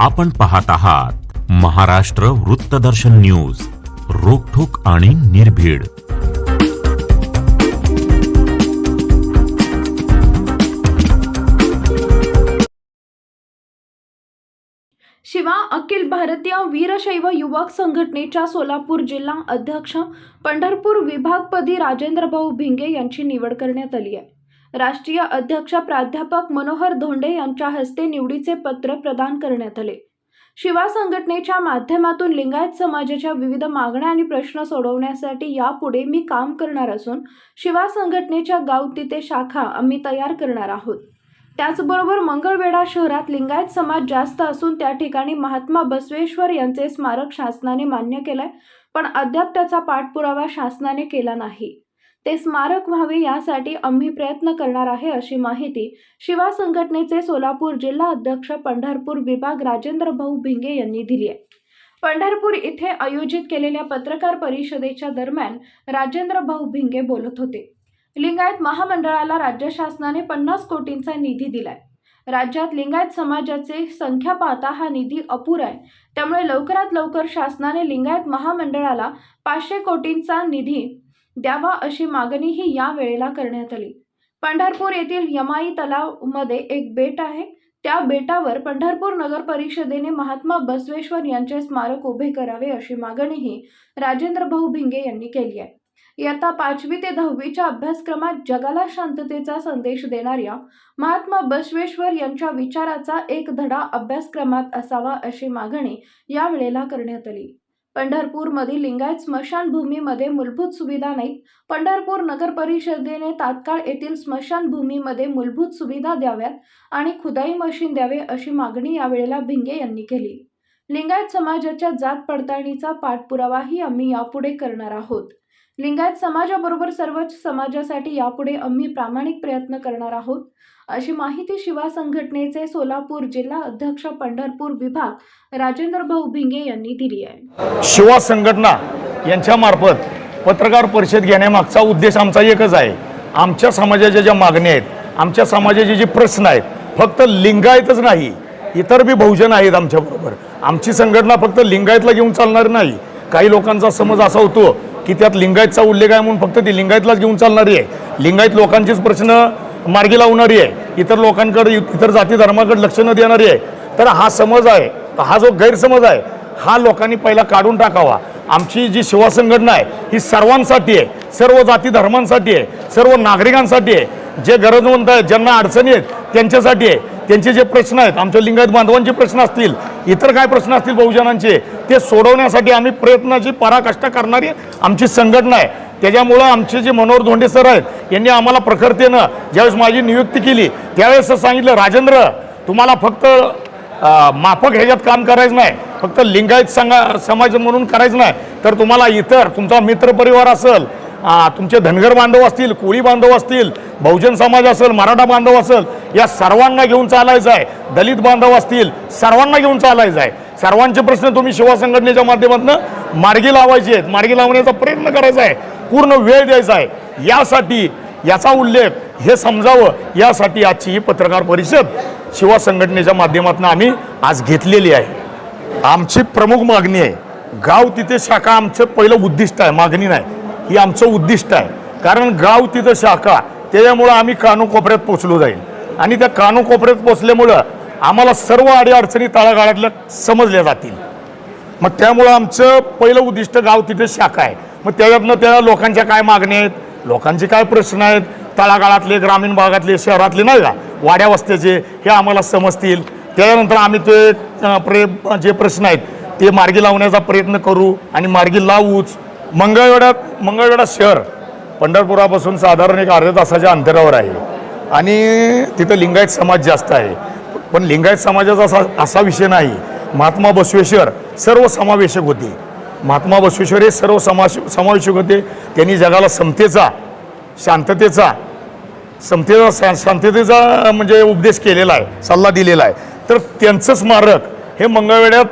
आपण पाहत आहात महाराष्ट्र वृत्तदर्शन न्यूज रोखोक आणि निर्भीड. शिवा अखिल भारतीय वीरशैव युवक संघटनेच्या सोलापूर जिल्हा अध्यक्ष पंढरपूर विभागपदी राजेंद्रभाऊ भिंगे यांची निवड करण्यात आली आहे. राष्ट्रीय अध्यक्ष प्राध्यापक मनोहर धोंडे यांच्या हस्ते निवडीचे पत्र प्रदान करण्यात आले. शिवा संघटनेच्या माध्यमातून लिंगायत समाजाच्या विविध मागण्या आणि प्रश्न सोडवण्यासाठी यापुढे मी काम करणार असून शिवा संघटनेच्या गाव तिथे शाखा आम्ही तयार करणार आहोत. त्याचबरोबर मंगळवेढा शहरात लिंगायत समाज जास्त असून त्या ठिकाणी महात्मा बसवेश्वर यांचे स्मारक शासनाने मान्य केलंय पण अद्याप त्याचा पाठपुरावा शासनाने केला नाही. ते स्मारक व्हावे यासाठी आम्ही प्रयत्न करणार आहे अशी माहिती शिवा संघटनेचे सोलापूर जिल्हा अध्यक्ष पंढरपूर विभाग राजेंद्र भाऊ भिंगे यांनी दिली आहे. पंढरपूर इथे आयोजित केलेल्या पत्रकार परिषदेच्या दरम्यान राजेंद्र भाऊ भिंगे बोलत होते. लिंगायत महामंडळाला राज्य शासनाने पन्नास कोटींचा निधी दिलाय. राज्यात लिंगायत समाजाचे संख्या पाहता हा निधी अपुरा आहे. त्यामुळे लवकरात लवकर शासनाने लिंगायत महामंडळाला पाचशे कोटींचा निधी द्यावा अशी मागणीही या वेळेला करण्यात आली. पंढरपूर येथील यमाई तलावमध्ये एक बेट आहे. त्या बेटावर पंढरपूर नगर परिषदेने महात्मा बसवेश्वर यांचे स्मारक उभे करावे अशी मागणीही राजेंद्र भाऊ भिंगे यांनी केली आहे. इयत्ता पाचवी ते दहावीच्या अभ्यासक्रमात जगाला शांततेचा संदेश देणाऱ्या महात्मा बसवेश्वर यांच्या विचाराचा एक धडा अभ्यासक्रमात असावा अशी मागणी यावेळेला करण्यात आली. पंढरपूरमधील लिंगायत स्मशानभूमीमध्ये मूलभूत सुविधा नाहीत. पंढरपूर नगर परिषदेने तात्काळ येथील स्मशानभूमीमध्ये मूलभूत सुविधा द्याव्यात आणि खुदाई मशीन द्यावे अशी मागणी यावेळेला भिंगे यांनी केली. लिंगायत समाजाच्या जात पडताळणीचा पाठपुरावाही आम्ही यापुढे करणार आहोत. लिंगायत समाजाबरोबर सर्वच समाजासाठी यापुढे आम्ही प्रामाणिक प्रयत्न करणार आहोत. अशी माहिती शिवा संघटनेचे सोलापूर जिल्हा अध्यक्ष पंढरपूर विभाग राजेंद्र भाऊ भिंगे यांनी दिली आहे. शिवा संघटना यांच्यामार्फत पत्रकार परिषद घेण्यामागचा उद्देश आमचा एकच आहे. आमच्या समाजाच्या ज्या मागण्या आहेत आमच्या समाजाचे जे प्रश्न आहेत फक्त लिंगायतच नाही इतर बी बहुजन आहेत आमच्याबरोबर. आमची संघटना फक्त लिंगायतला घेऊन चालणार नाही. काही लोकांचा समज असा होतो की त्यात लिंगायतचा उल्लेख आहे म्हणून फक्त ती लिंगायतलाच घेऊन चालणारी आहे. लिंगायत लोकांचेच प्रश्न मार्गी लावणारी आहे. इतर लोकांकडे इतर जाती धर्माकडे लक्ष न देणारी आहे. तर हा समज आहे. हा जो गैरसमज आहे हा लोकांनी पहिला काढून टाकावा. आमची जी शिवा संघटना आहे ही सर्वांसाठी आहे. सर्व जाती धर्मांसाठी आहे. सर्व नागरिकांसाठी आहे. जे गरजवंत आहेत ज्यांना अडचणी आहेत त्यांच्यासाठी आहे. त्यांचे जे प्रश्न आहेत आमच्या लिंगायत बांधवांचे प्रश्न असतील इतर काय प्रश्न असतील बहुजनांचे ते सोडवण्यासाठी आम्ही प्रयत्नाची पराकाष्ठा करणारी आमची संघटना आहे. त्याच्यामुळं आमचे जे मनोहर धोंडे सर आहेत यांनी आम्हाला प्रखरतेनं ज्यावेळेस माझी नियुक्ती केली त्यावेळेस सांगितलं राजेंद्र तुम्हाला फक्त माफक ह्याच्यात काम करायचं नाही फक्त लिंगायत संघा समाज म्हणून करायचं नाही. तर तुम्हाला इतर तुमचा मित्रपरिवार असेल तुमचे धनगर बांधव असतील कोळी बांधव असतील बहुजन समाज असेल मराठा बांधव असेल या सर्वांना घेऊन चालायचं आहे. दलित बांधव असतील सर्वांना घेऊन चालायचं आहे. सर्वांचे प्रश्न तुम्ही शिवा संघटनेच्या माध्यमातून मार्गी लावायचे आहेत. मार्गी लावण्याचा प्रयत्न करायचा आहे. पूर्ण वेळ द्यायचा आहे. यासाठी याचा उल्लेख हे समजावं यासाठी आजची ही पत्रकार परिषद शिवा संघटनेच्या माध्यमातून आम्ही आज घेतलेली आहे. आमची प्रमुख मागणी आहे गाव तिथे शाखा आमचं पहिलं उद्दिष्ट आहे मागणी नाही. ही आमचं उद्दिष्ट आहे. कारण गाव तिथं शाखा त्याच्यामुळं आम्ही कानोकोपऱ्यात पोचलो जाईल. आणि त्या कानोकोपऱ्यात पोचल्यामुळं आम्हाला सर्व अडीअडचणी तळागाळातल्या समजल्या जातील. मग त्यामुळं आमचं पहिलं उद्दिष्ट गाव तिथे शाखा आहे. मग त्याच्यातनं त्या लोकांच्या काय मागण्या आहेत? लोकांचे काय प्रश्न आहेत? तळागाळातले ग्रामीण भागातले शहरातले नाही का? वाड्या वस्त्याचे हे आम्हाला समजतील. त्याच्यानंतर आम्ही ते प्रे जे प्रश्न आहेत ते मार्गी लावण्याचा प्रयत्न करू आणि मार्गी लावूच. मंगळवेढ्यात मंगळवेढा शहर पंढरपुरापासून साधारण एक अर्ध्या तासाच्या अंतरावर आहे. आणि तिथं लिंगायत समाज जास्त आहे. पण लिंगायत समाजाचा असा असा विषय नाही. महात्मा बसवेश्वर सर्व समावेशक होते. महात्मा बसवेश्वर हे सर्व समाश समावेशक होते. त्यांनी जगाला समतेचा शांततेचा समतेचा शा- शांततेचा म्हणजे उपदेश केलेला आहे सल्ला दिलेला आहे. तर त्यांचं स्मारक हे मंगळवेढ्यात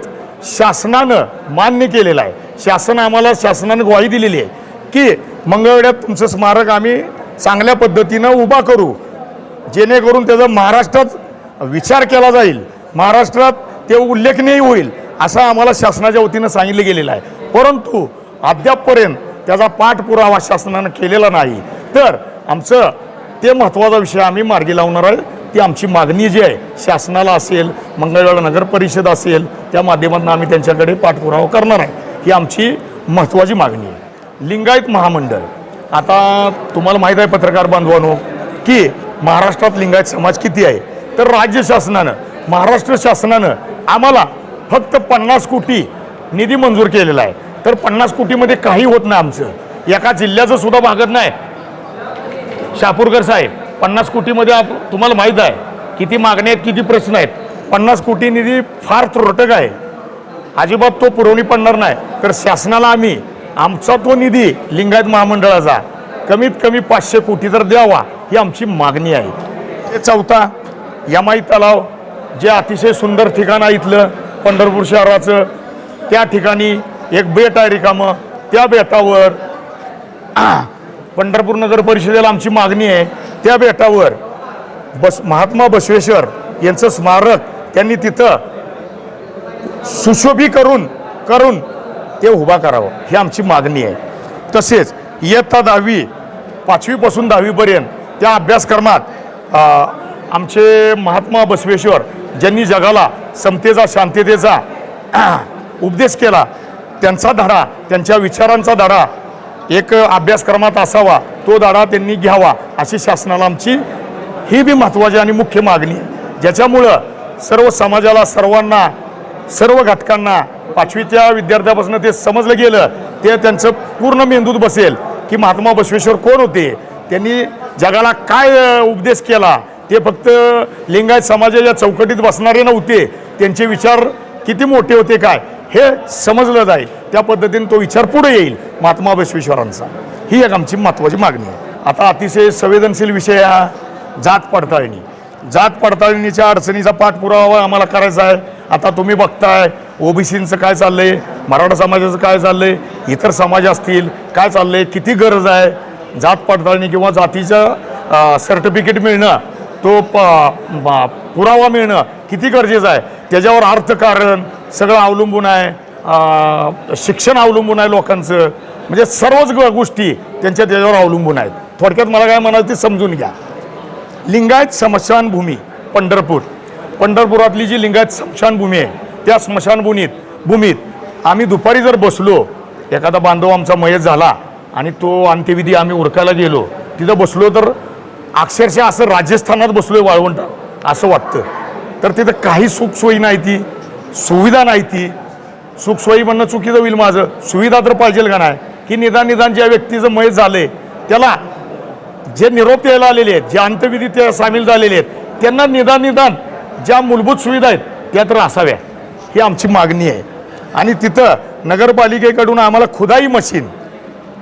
शासनानं मान्य केलेलं आहे. शासन आम्हाला शासनानं ग्वाही दिलेली आहे की मंगळवेड्यात तुमचं स्मारक आम्ही चांगल्या पद्धतीनं उभा करू. जेणेकरून त्याचा महाराष्ट्रात विचार केला जाईल. महाराष्ट्रात ते उल्लेखनीय होईल असं आम्हाला शासनाच्या वतीनं सांगितलं गेलेलं आहे. परंतु अद्यापपर्यंत त्याचा पाठपुरावा शासनानं केलेला नाही. तर आमचं ते महत्त्वाचा विषय आम्ही मार्गी लावणार आहे. ती आमची मागणी जी आहे शासनाला असेल मंगळवेढा नगर परिषद असेल त्या माध्यमातून आम्ही त्यांच्याकडे पाठपुरावा करणार आहे. ही आमची महत्त्वाची मागणी आहे. लिंगायत महामंडळ. आता तुम्हाला माहीत आहे पत्रकार बांधवानो की महाराष्ट्रात लिंगायत समाज किती आहे? तर राज्य शासनानं महाराष्ट्र शासनानं आम्हाला फक्त पन्नास कोटी निधी मंजूर केलेला आहे. तर पन्नास कोटीमध्ये काही होत नाही आमचं. एका जिल्ह्याचं सुद्धा भागत नाही. शापूरकर साहेब पन्नास कोटीमध्ये आप तुम्हाला माहीत आहे किती मागण्या आहेत किती प्रश्न आहेत. पन्नास कोटी निधी फार त्रोटक आहे. अजिबात तो पुरवणी पडणार नाही. तर शासनाला आम्ही आमचा तो निधी लिंगायत महामंडळाचा कमीत कमी पाचशे कोटी तर द्यावा ही आमची मागणी आहे. ते चौथा यमाई तलाव जे अतिशय सुंदर ठिकाण आहे इथलं पंढरपूर शहराचं त्या ठिकाणी एक बेट आहे रिकामं. त्या बेटावर पंढरपूर नगर परिषदेला आमची मागणी आहे. त्या बेटावर बस महात्मा बसवेश्वर यांचं स्मारक त्यांनी तिथं सुशोभी करून करून ते उभा करावं. ही आमची मागणी आहे. तसेच इयत्ता दहावी पाचवीपासून दहावीपर्यंत त्या अभ्यासक्रमात आमचे महात्मा बसवेश्वर ज्यांनी जगाला समतेचा शांततेचा उपदेश केला त्यांचा धडा त्यांच्या विचारांचा धडा एक अभ्यासक्रमात असावा तो धडा त्यांनी घ्यावा अशी शासनाला आमची ही बी महत्त्वाची आणि मुख्य मागणी आहे. ज्याच्यामुळं सर्व समाजाला सर्वांना सर्व घटकांना पाचवीच्या विद्यार्थ्यापासून ते समजलं गेलं ते त्यांचं पूर्ण मेंदूत बसेल की महात्मा बसवेश्वर कोण होते? त्यांनी जगाला काय उपदेश केला? ते फक्त लिंगायत समाजाच्या चौकटीत बसणारे नव्हते. त्यांचे विचार किती मोठे होते काय? हे समजलं जाईल. त्या पद्धतीने तो विचार पुढे येईल महात्मा बसवेश्वरांचा. ही एक आमची महत्त्वाची मागणी आहे. आता अतिशय संवेदनशील विषय हा. जात पडताळणी. जात पडताळणीच्या अडचणीचा पाठपुरावा आम्हाला करायचा आहे. आता तुम्ही बघताय ओबीसींचं काय चाललंय मराठा समाजाचं काय चाललंय इतर समाज असतील काय चाललंय किती गरज आहे? जात पडताळणी किंवा जातीचं सर्टिफिकेट मिळणं तो प पुरावा मिळणं किती गरजेचं आहे? त्याच्यावर अर्थकारण सगळं अवलंबून आहे शिक्षण अवलंबून आहे लोकांचं म्हणजे सर्वच गोष्टी त्यांच्या त्याच्यावर अवलंबून आहेत. थोडक्यात मला काय म्हणायचं ते समजून घ्या. लिंगायत स्मशानभूमी पंढरपूर. पंढरपुरातली जी लिंगायत स्मशानभूमी आहे त्या स्मशानभूमीत भूमीत आम्ही दुपारी जर बसलो एखादा बांधव आमचा मयत झाला आणि तो अंत्यविधी आम्ही उरकायला गेलो तिथं बसलो तर अक्षरशः असं राजस्थानात बसलो आहे वाळवंटात असं वाटतं. तर तिथं काही सुखसोयी नाही ती सुविधा नाही ती. सुखसोयी म्हणणं चुकीचं होईल माझं. सुविधा तर पाहिजे का नाही? की निदान निदान ज्या व्यक्तीचं मयत आहे त्याला जे निरोप द्यायला आलेले आहेत जे अंत्यविधी ते सामील झालेले आहेत त्यांना निदान निदान ज्या मूलभूत सुविधा आहेत त्या तर असाव्या. ही आमची मागणी आहे. आणि तिथं नगरपालिकेकडून आम्हाला खुदाई मशीन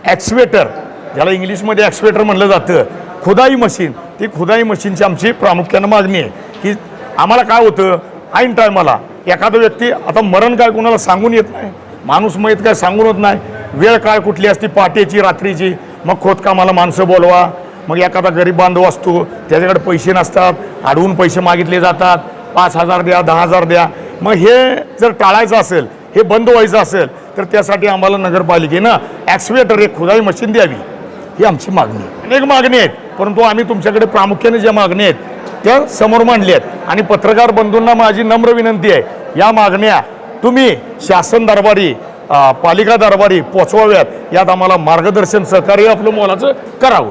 ॲक्सवेटर ज्याला इंग्लिशमध्ये ॲक्सवेटर म्हणलं जातं खुदाई मशीन ती खुदाई मशीनची आमची प्रामुख्यानं मागणी आहे. की आम्हाला काय होतं ऐन टायमाला एखादा व्यक्ती आता मरण काय कोणाला सांगून येत नाही माणूस मयत काय सांगून होत नाही वेळ काय कुठली असती पाटेची रात्रीची मग खोदकामाला माणसं बोलवा मग एखादा गरीब बांधव असतो त्याच्याकडे पैसे नसतात अडवून पैसे मागितले जातात पाच हजार द्या दहा हजार द्या. मग हे जर टाळायचं असेल हे बंद व्हायचं असेल तर त्यासाठी आम्हाला नगरपालिकेनं ॲक्सिवेटर एक खुदाई मशीन द्यावी. ही आमची मागणी आहे. अनेक मागणी आहेत परंतु आम्ही तुमच्याकडे प्रामुख्याने ज्या मागणी आहेत त्या समोर मांडल्या आहेत. आणि पत्रकार बंधूंना माझी नम्र विनंती आहे या मागण्या तुम्ही शासन दरबारी पालिका दरबारी पोचवाव्यात. यात आम्हाला मार्गदर्शन सहकार्य आपलं मोलाचं करावं.